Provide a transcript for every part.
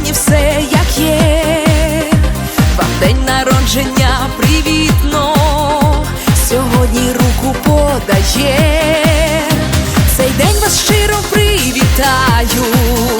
телефоні все як є, вам день народження привітно, сьогодні руку подає, цей день вас щиро привітаю.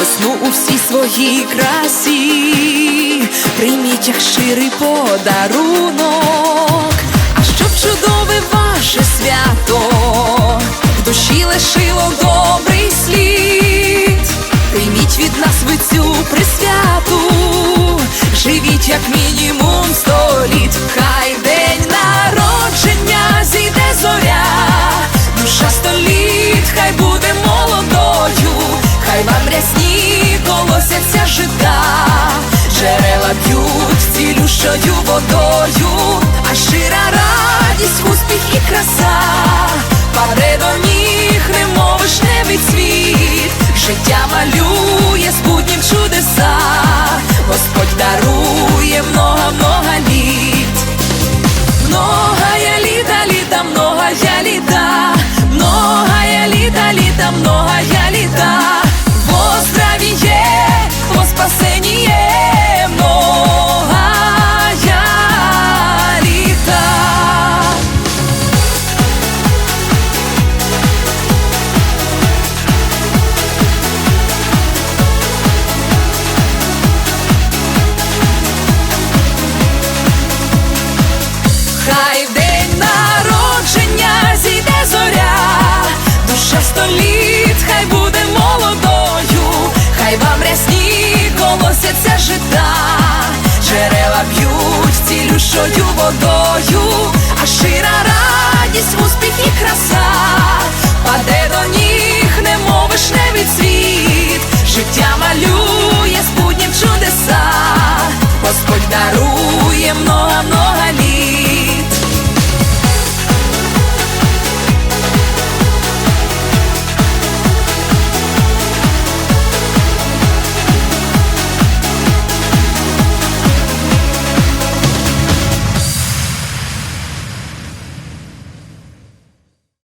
весну у всій своїй красі, прийміть як щирий подарунок, а щоб чудове ваше свято, в душі лишило рясні колосяться жита, джерела б'ють цілющою водою, а щира радість, успіх і краса, паде до ніг, немов вишневий цвіт, життя малює з буднім чудеса, Господь дарує много-много літ. Многая літа, літа, многая літа, многая літа, літа, многая Хай день народження зійде зоря, душа століт, хай буде молодою, хай вам рясні колосяться жита, джерела б'ють цілющою водою, а шира радість, успіх і краса, паде до ніг, немов вишневий цвіт, життя малює спутнім чудеса, Господь дарує много-много